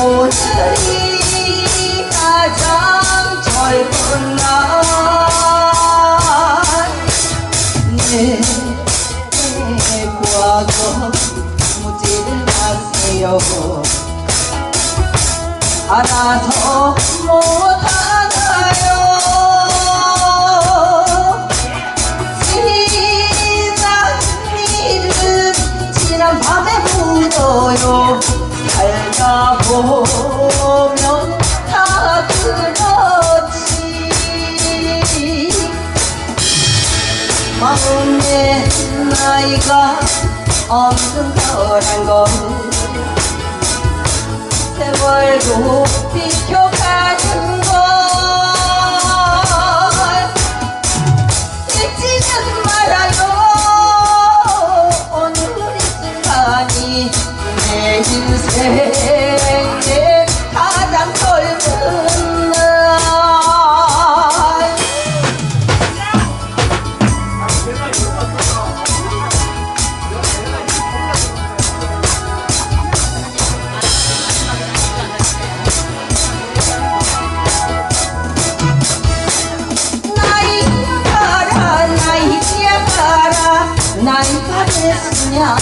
오늘이 가장 젊은 날 내, 내 과거 묻지를 마세요. 알아서 못 보면 다 그렇지 마음의 나이가 없는 거란 걸 세월도 비켜가는 됐으냐?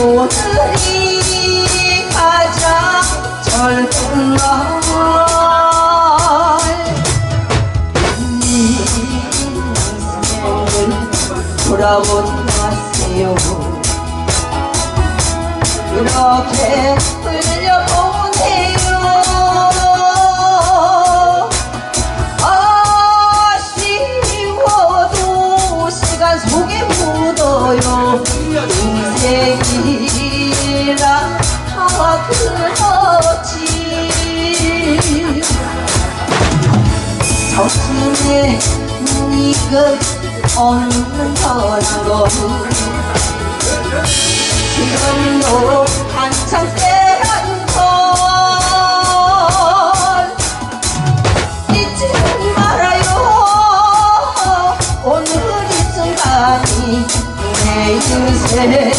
오늘이 가장 젊은 날. 인생을 돌아보지 마세요 이렇게 흘려보 다 그렇지 정신에 이것 없는 거란 거 지금도 한창 때라는 걸 잊지 말아요. 오늘 이 순간이 내 인생